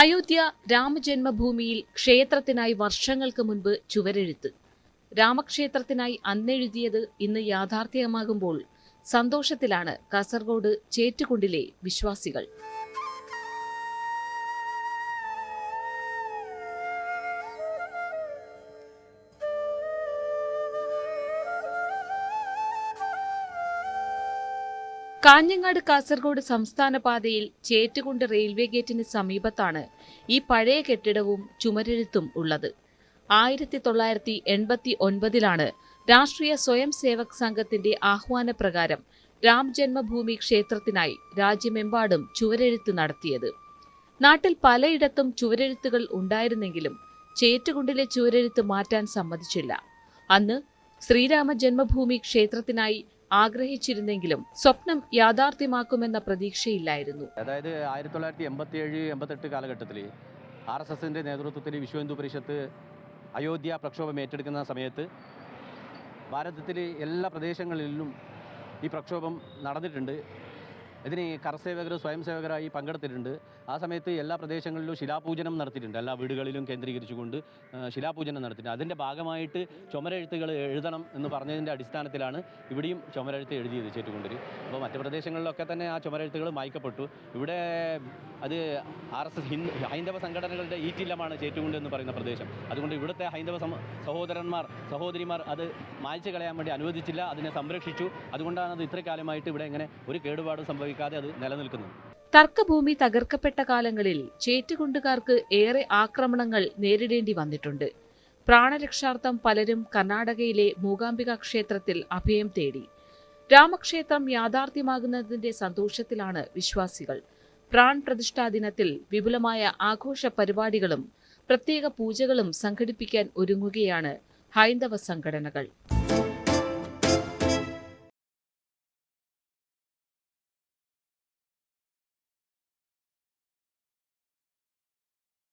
അയോധ്യ രാമജന്മഭൂമിയിൽ ക്ഷേത്രത്തിനായി വർഷങ്ങൾക്ക് മുൻപ് ചുവരെഴുത്ത്. രാമക്ഷേത്രത്തിനായി അന്നെഴുതിയത് ഇന്ന് യാഥാർത്ഥ്യമാകുമ്പോൾ സന്തോഷത്തിലാണ് കാസർഗോഡ് ചേറ്റുകുണ്ടിലെ വിശ്വാസികൾ. കാഞ്ഞങ്ങാട് കാസർഗോഡ് സംസ്ഥാന പാതയിൽ ചേറ്റുകുണ്ട് റെയിൽവേ ഗേറ്റിന് സമീപത്താണ് ഈ പഴയ കെട്ടിടവും ചുമരെഴുത്തും ഉള്ളത്. ആയിരത്തി തൊള്ളായിരത്തി എൺപത്തി ഒൻപതിലാണ് രാഷ്ട്രീയ സ്വയം സേവക് സംഘത്തിന്റെ ആഹ്വാനപ്രകാരം രാം ജന്മഭൂമി ക്ഷേത്രത്തിനായി രാജ്യമെമ്പാടും ചുവരെഴുത്ത് നടത്തിയത്. നാട്ടിൽ പലയിടത്തും ചുവരെഴുത്തുകൾ ഉണ്ടായിരുന്നെങ്കിലും ചേറ്റുകുണ്ടിലെ ചുവരെഴുത്ത് മാറ്റാൻ സമ്മതിച്ചില്ല. അന്ന് ശ്രീരാമ ജന്മഭൂമി ക്ഷേത്രത്തിനായി ആഗ്രഹിച്ചിരുന്നെങ്കിലും സ്വപ്നം യാഥാർത്ഥ്യമാക്കുമെന്ന പ്രതീക്ഷയില്ലായിരുന്നു. അതായത് ആയിരത്തി തൊള്ളായിരത്തി എൺപത്തി ഏഴ് എൺപത്തെട്ട് കാലഘട്ടത്തിൽ ആർ എസ് എസിന്റെ നേതൃത്വത്തിൽ വിശ്വ ഹിന്ദു പരിഷത്ത് അയോധ്യ പ്രക്ഷോഭം ഏറ്റെടുക്കുന്ന സമയത്ത് ഭാരതത്തിലെ എല്ലാ പ്രദേശങ്ങളിലും ഈ പ്രക്ഷോഭം നടന്നിട്ടുണ്ട്. ഇതിന് കർസേവകർ സ്വയം സേവകരായി പങ്കെടുത്തിട്ടുണ്ട്. ആ സമയത്ത് എല്ലാ പ്രദേശങ്ങളിലും ശിലാപൂജനം നടത്തിയിട്ടുണ്ട്. എല്ലാ വീടുകളിലും കേന്ദ്രീകരിച്ചുകൊണ്ട് ശിലാപൂജനം നടത്തിയിട്ടുണ്ട്. അതിന്റെ ഭാഗമായിട്ട് ചുമരെഴുത്തുകൾ എഴുതണം എന്ന് പറഞ്ഞതിന്റെ അടിസ്ഥാനത്തിലാണ് ഇവിടെയും ചുമരെഴുത്ത് എഴുതിയത് ചേറ്റുകൊണ്ടിൽ അപ്പോൾ മറ്റ് പ്രദേശങ്ങളിലൊക്കെ തന്നെ ആ ചുമരെഴുത്തുകൾ മായ്ക്കപ്പെട്ടു. ഇവിടെ അത് ആർ എസ് എസ് ഹിന്ദു ഹൈന്ദവ സംഘടനകളുടെ ഈറ്റില്ലമാണ് ചേറ്റുകൊണ്ട് എന്ന് പറയുന്ന പ്രദേശം. അതുകൊണ്ട് ഇവിടുത്തെ ഹൈന്ദവ സഹോദരന്മാർ സഹോദരിമാർ അത് മായ്ച്ചു കളയാൻ വേണ്ടി അനുവദിച്ചില്ല അതിനെ സംരക്ഷിച്ചു. അതുകൊണ്ടാണ് അത് ഇത്ര കാലമായിട്ട് ഇവിടെ ഇങ്ങനെ ഒരു കേടുപാട് കേടുപാടും സംഭവിക്കാതെ അത് നിലനിൽക്കുന്നത് തർക്കഭൂമി തകർക്കപ്പെട്ട കാലങ്ങളിൽ ചേറ്റുകുണ്ടുകാർക്ക് ഏറെ ആക്രമണങ്ങൾ നേരിടേണ്ടി വന്നിട്ടുണ്ട്. പ്രാണരക്ഷാർത്ഥം പലരും കർണാടകയിലെ മൂകാംബിക ക്ഷേത്രത്തിൽ അഭയം തേടി. രാമക്ഷേത്രം യാഥാർത്ഥ്യമാകുന്നതിന്റെ സന്തോഷത്തിലാണ് വിശ്വാസികൾ. പ്രാൺ പ്രതിഷ്ഠാ ദിനത്തിൽ വിപുലമായ ആഘോഷ പരിപാടികളും പ്രത്യേക പൂജകളും സംഘടിപ്പിക്കാൻ ഒരുങ്ങുകയാണ് ഹൈന്ദവ സംഘടനകൾ.